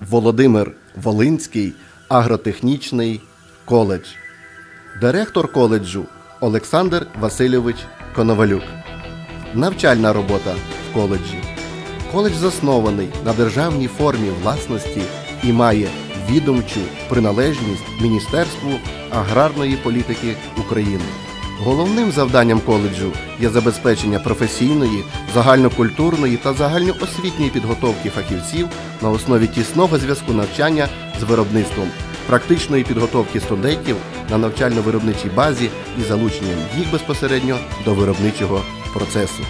Володимир Волинський агротехнічний коледж. Директор коледжу Олександр Васильович Коновалюк. Навчальна робота в коледжі. Коледж заснований на державній формі власності і має відомчу приналежність Міністерству аграрної політики України. Головним завданням коледжу є забезпечення професійної, загальнокультурної та загальноосвітньої підготовки фахівців на основі тісного зв'язку навчання з виробництвом, практичної підготовки студентів на навчально-виробничій базі і залученням їх безпосередньо до виробничого процесу.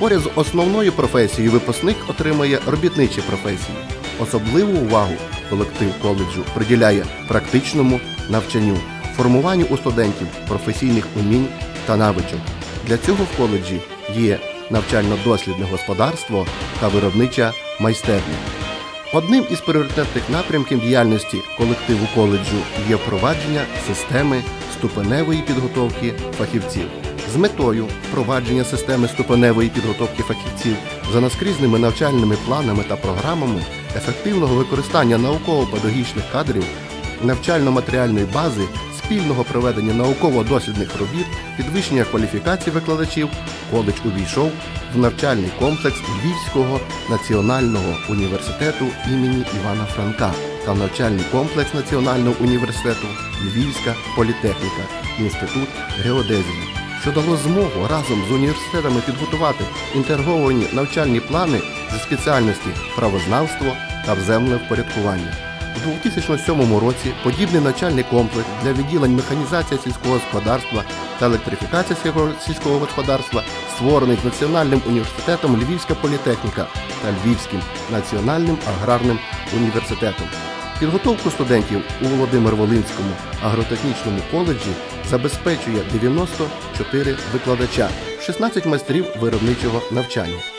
Поряд з основною професією випускник отримує робітничі професії. Особливу увагу колектив коледжу приділяє практичному навчанню, формуванню у студентів професійних умінь та навичок. Для цього в коледжі є навчально-дослідне господарство та виробнича майстерня. Одним із пріоритетних напрямків діяльності колективу коледжу є впровадження системи ступеневої підготовки фахівців. З метою впровадження системи ступеневої підготовки фахівців за наскрізними навчальними планами та програмами, ефективного використання науково-педагогічних кадрів, навчально-матеріальної бази, спільного проведення науково-дослідних робіт, підвищення кваліфікації викладачів, коледж увійшов в навчальний комплекс Львівського національного університету імені Івана Франка та навчальний комплекс Національного університету Львівська політехніка, інститут геодезії що дало змогу разом з університетами підготувати інтегровані навчальні плани зі спеціальності правознавство та землевпорядкування. У 2007 році подібний навчальний комплекс для відділень механізації сільського господарства та електрифікація сільського господарства створений Національним університетом Львівська політехніка та Львівським національним аграрним університетом. Підготовку студентів у Володимир-Волинському агротехнічному коледжі забезпечує 94 викладача, 16 майстрів виробничого навчання.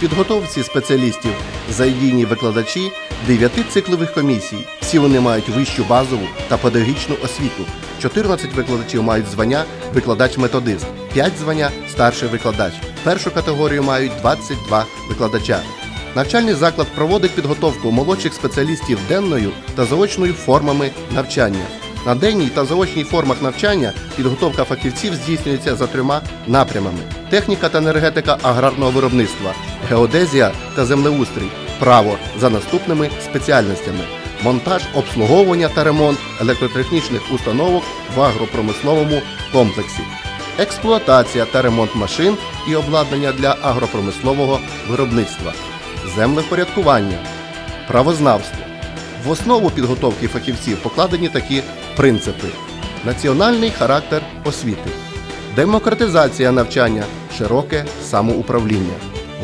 Підготовці спеціалістів задійні викладачі 9 циклових комісій. Всі вони мають вищу базову та педагогічну освіту. 14 викладачів мають звання викладач-методист, 5 звання старший викладач. Першу категорію мають 22 викладача. Навчальний заклад проводить підготовку молодших спеціалістів денною та заочною формами навчання. На денній та заочній формах навчання підготовка фахівців здійснюється за трьома напрямами: техніка та енергетика аграрного виробництва, геодезія та землеустрій, право за наступними спеціальностями, монтаж, обслуговування та ремонт електротехнічних установок в агропромисловому комплексі, експлуатація та ремонт машин і обладнання для агропромислового виробництва. Землевпорядкування, правознавство. В основу підготовки фахівців покладені такі принципи: національний характер освіти, демократизація навчання, широке самоуправління,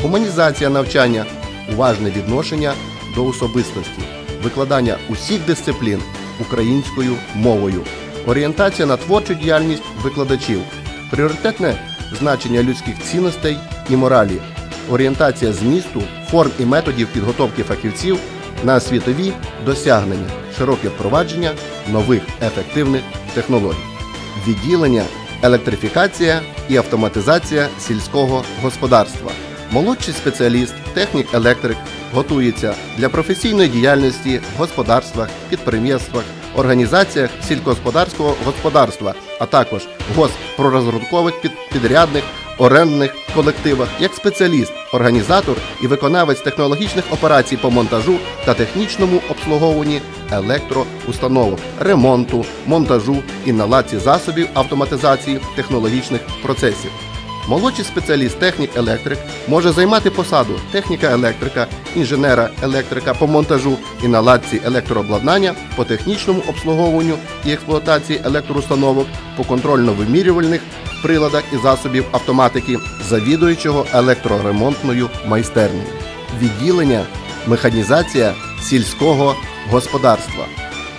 гуманізація навчання, уважне відношення до особистості, викладання усіх дисциплін українською мовою, орієнтація на творчу діяльність викладачів, пріоритетне значення людських цінностей і моралі. Орієнтація змісту, форм і методів підготовки фахівців на світові досягнення, широке впровадження нових ефективних технологій, відділення, електрифікація і автоматизація сільського господарства. Молодший спеціаліст, технік-електрик готується для професійної діяльності в господарствах, підприємствах, організаціях сільськогосподарського господарства, а також госпророзрудкових підрядних орендних колективах як спеціаліст, організатор і виконавець технологічних операцій по монтажу та технічному обслуговуванні електроустановок, ремонту, монтажу і наладці засобів автоматизації технологічних процесів. Молодший спеціаліст технік-електрик може займати посаду техніка-електрика, інженера-електрика по монтажу і наладці електрообладнання по технічному обслуговуванню і експлуатації електроустановок по контрольно-вимірювальних приладах і засобів автоматики, завідуючого електроремонтною майстернею, відділення, механізація сільського господарства,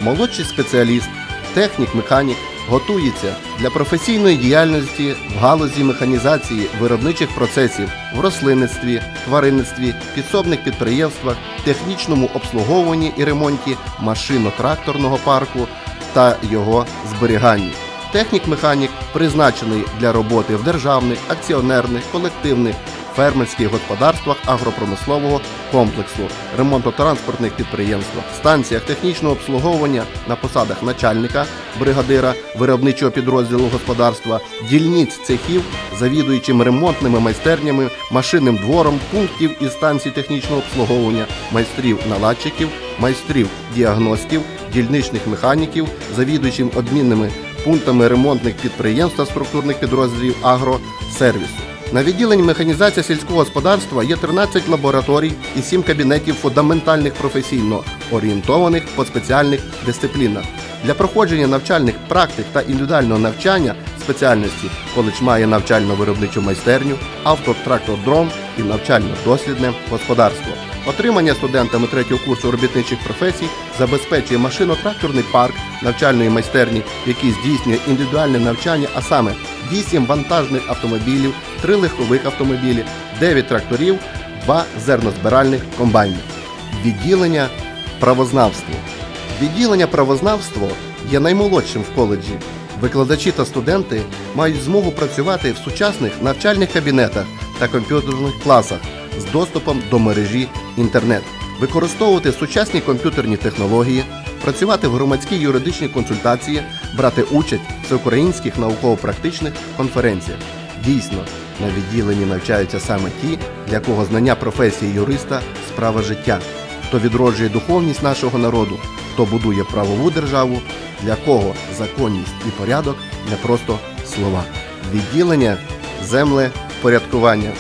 молодший спеціаліст, технік-механік готується для професійної діяльності в галузі механізації виробничих процесів в рослинництві, тваринництві, підсобних підприємствах, технічному обслуговуванні і ремонті машино-тракторного парку та його зберіганні. Технік-механік призначений для роботи в державних, акціонерних, колективних, фермерських господарствах агропромислового комплексу, ремонтно-транспортних підприємствах, станціях технічного обслуговування на посадах начальника, бригадира виробничого підрозділу господарства, дільниць цехів, завідуючим ремонтними майстернями, машинним двором, пунктів і станцій технічного обслуговування, майстрів наладчиків, майстрів діагностів, дільничних механіків, завідуючим обмінними пунктами ремонтних підприємств та структурних підрозділів агросервісу. На відділенні механізація сільського господарства є 13 лабораторій і 7 кабінетів фундаментальних професійно орієнтованих по спеціальних дисциплінах. Для проходження навчальних практик та індивідуального навчання спеціальності коледж має навчально-виробничу майстерню, автотрактор-дрон і навчально-дослідне господарство. Отримання студентами третього курсу робітничих професій забезпечує машино-тракторний парк навчальної майстерні, який здійснює індивідуальне навчання, а саме 8 вантажних автомобілів, 3 легкових автомобілі, 9 тракторів, 2 зернозбиральних комбайни. Відділення правознавство. Відділення правознавство є наймолодшим в коледжі. Викладачі та студенти мають змогу працювати в сучасних навчальних кабінетах та комп'ютерних класах з доступом до мережі інтернет, використовувати сучасні комп'ютерні технології, працювати в громадській юридичній консультації, брати участь в всеукраїнських науково-практичних конференціях. Дійсно, на відділенні навчаються саме ті, для кого знання професії юриста справа життя, хто відроджує духовність нашого народу, хто будує правову державу, для кого законність і порядок не просто слова. Відділення землепорядкування.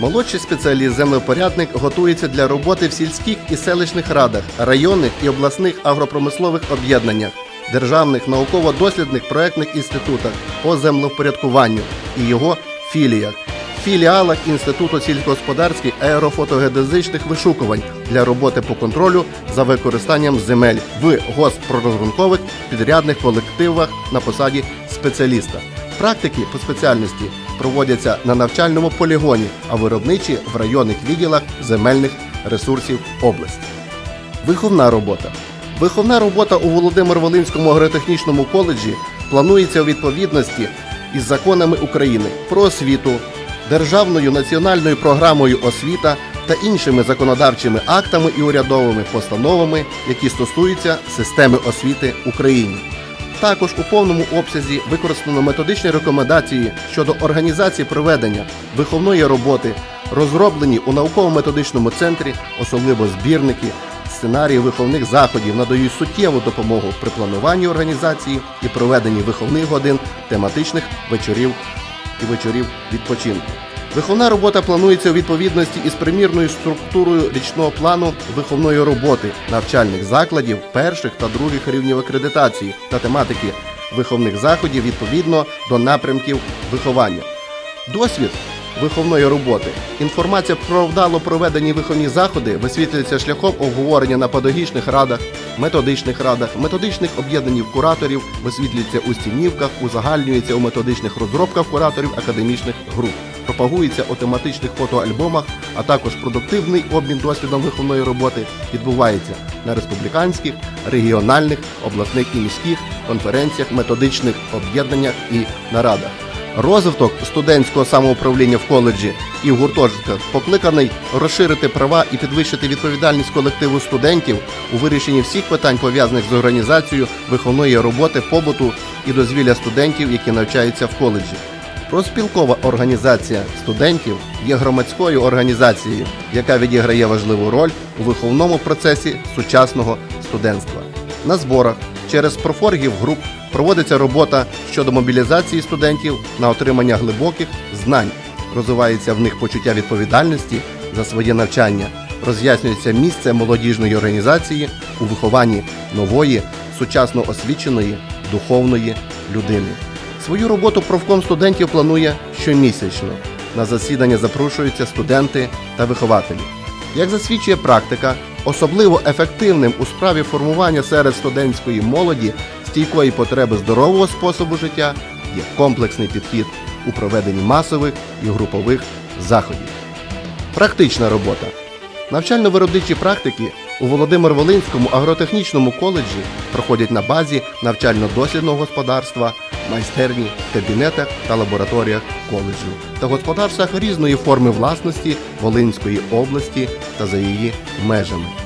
Молодший спеціаліст землепорядник готується для роботи в сільських і селищних радах, районних і обласних агропромислових об'єднаннях, державних науково-дослідних проектних інститутах по землевпорядкуванню і його філіях, філіалах Інституту сільськогосподарських аерофотогеодезичних вишукувань для роботи по контролю за використанням земель в госпророзрахункових підрядних колективах на посаді спеціаліста. Практики по спеціальності проводяться на навчальному полігоні, а виробничі в районних відділах земельних ресурсів області. Виховна робота. Виховна робота у Володимир-Волинському агротехнічному коледжі планується у відповідності із законами України про освіту, Державною національною програмою освіта та іншими законодавчими актами і урядовими постановами, які стосуються системи освіти України. Також у повному обсязі використано методичні рекомендації щодо організації проведення виховної роботи, розроблені у науково-методичному центрі, особливо збірники, сценарії виховних заходів надають суттєву допомогу при плануванні організації і проведенні виховних годин, тематичних вечорів і вечорів відпочинку. Виховна робота планується у відповідності із примірною структурою річного плану виховної роботи навчальних закладів перших та других рівнів акредитації та тематики виховних заходів відповідно до напрямків виховання. Досвід виховної роботи. Інформація про вдало проведені виховні заходи висвітлюється шляхом обговорення на педагогічних радах, методичних радах, методичних об'єднанів кураторів, висвітлюється у стінівках, узагальнюється у методичних розробках кураторів академічних груп, пропагується у тематичних фотоальбомах, а також продуктивний обмін досвідом виховної роботи відбувається на республіканських, регіональних, обласних і міських конференціях, методичних об'єднаннях і нарадах. Розвиток студентського самоуправління в коледжі і в гуртожитках покликаний розширити права і підвищити відповідальність колективу студентів у вирішенні всіх питань пов'язаних з організацією виховної роботи, побуту і дозвілля студентів, які навчаються в коледжі. Проспілкова організація студентів є громадською організацією, яка відіграє важливу роль у виховному процесі сучасного студентства. На зборах через профоргів груп проводиться робота щодо мобілізації студентів на отримання глибоких знань, розвивається в них почуття відповідальності за своє навчання, роз'яснюється місце молодіжної організації у вихованні нової, сучасно освіченої духовної людини. Свою роботу профком студентів планує щомісячно. На засідання запрошуються студенти та вихователі. Як засвідчує практика, особливо ефективним у справі формування серед студентської молоді стійкої потреби здорового способу життя є комплексний підхід у проведенні масових і групових заходів. Практична робота. Навчально-виробничі практики у Володимир-Волинському агротехнічному коледжі проходять на базі навчально-дослідного господарства, майстерні, кабінетах та лабораторіях коледжу та господарствах різної форми власності Волинської області та за її межами.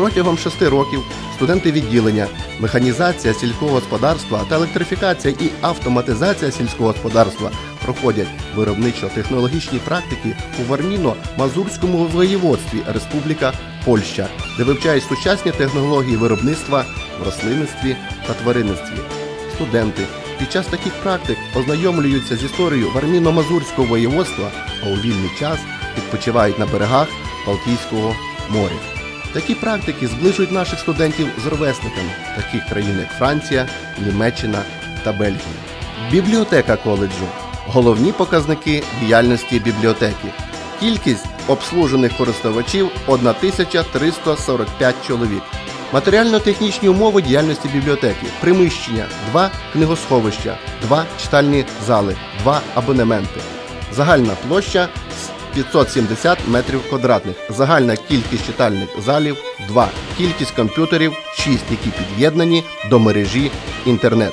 Протягом шести років студенти відділення механізація сільського господарства та електрифікація і автоматизація сільського господарства проходять виробничо-технологічні практики у Варміно-Мазурському воєводстві Республіка Польща, де вивчають сучасні технології виробництва в рослинництві та тваринництві. Студенти під час таких практик ознайомлюються з історією Варміно-Мазурського воєводства, а у вільний час відпочивають на берегах Балтійського моря. Такі практики зближують наших студентів з ровесниками таких країн, як Франція, Німеччина та Бельгія. Бібліотека коледжу. Головні показники діяльності бібліотеки. Кількість обслужених користувачів 1345 чоловік. Матеріально-технічні умови діяльності бібліотеки. Приміщення 2 книгосховища, 2 читальні зали, 2 абонементи. Загальна площа 570 метрів квадратних. Загальна кількість читальних залів 2. Кількість комп'ютерів 6, які під'єднані до мережі інтернет.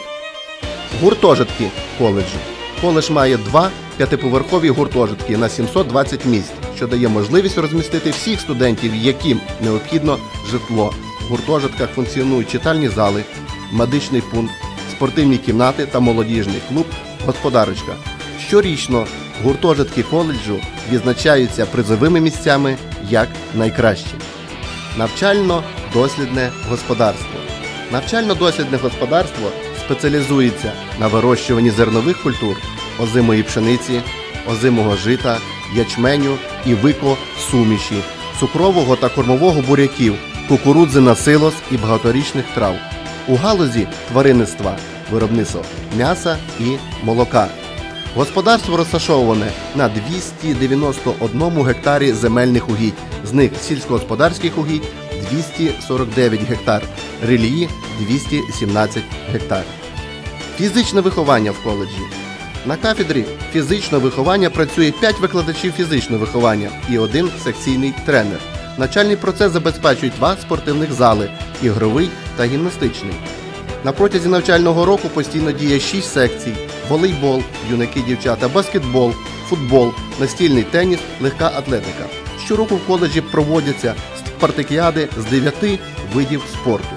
Гуртожитки коледжу. Коледж має два п'ятиповерхові гуртожитки на 720 місць, що дає можливість розмістити всіх студентів, яким необхідно житло. В гуртожитках функціонують читальні зали, медичний пункт, спортивні кімнати та молодіжний клуб Господарочка. Щорічно гуртожитки коледжу відзначаються призовими місцями як найкращі. Навчально-дослідне господарство. Навчально-дослідне господарство спеціалізується на вирощуванні зернових культур, озимої пшениці, озимого жита, ячменю і вико суміші, цукрового та кормового буряків, кукурудзи на силос і багаторічних трав. У галузі тваринництва, виробництво м'яса і молока. Господарство розташоване на 291 гектарі земельних угідь, з них сільськогосподарських угідь 249 гектар, релії 217 гектар. Фізичне виховання в коледжі. На кафедрі фізичного виховання працює 5 викладачів фізичного виховання і один секційний тренер. Навчальний процес забезпечують два спортивних зали ігровий та гімнастичний. На протязі навчального року постійно діє 6 секцій: волейбол, юнаки, дівчата, баскетбол, футбол, настільний теніс, легка атлетика. Щороку в коледжі проводяться спартакіади з 9 видів спорту.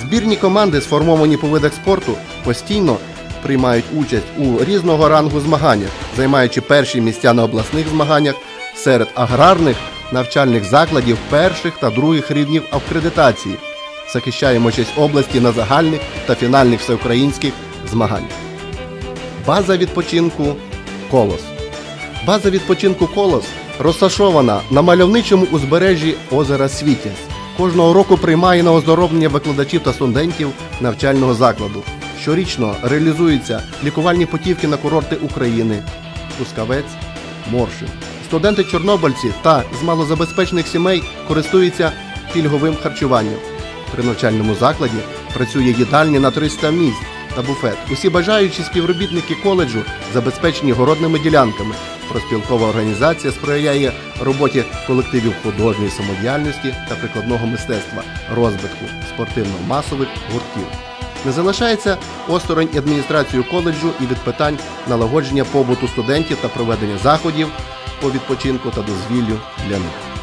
Збірні команди, сформовані по видах спорту, постійно приймають участь у різного рангу змаганнях, займаючи перші місця на обласних змаганнях серед аграрних навчальних закладів перших та других рівнів акредитації. Захищаємо честь області на загальних та фінальних всеукраїнських змаганнях. База відпочинку Колос. База відпочинку Колос розташована на мальовничому узбережжі озера Світязь. Кожного року приймає на оздоровлення викладачів та студентів навчального закладу. Щорічно реалізуються лікувальні путівки на курорти України, Пускавець, Моршин. Студенти чорнобильці та з малозабезпечених сімей користуються пільговим харчуванням. При навчальному закладі працює їдальня на 300 місць та буфет. Усі бажаючі співробітники коледжу забезпечені городними ділянками. Проспілкова організація сприяє роботі колективів художньої самодіяльності та прикладного мистецтва, розвитку спортивно-масових гуртків. Не залишається осторонь адміністрацію коледжу і від питань налагодження побуту студентів та проведення заходів по відпочинку та дозвіллю для них.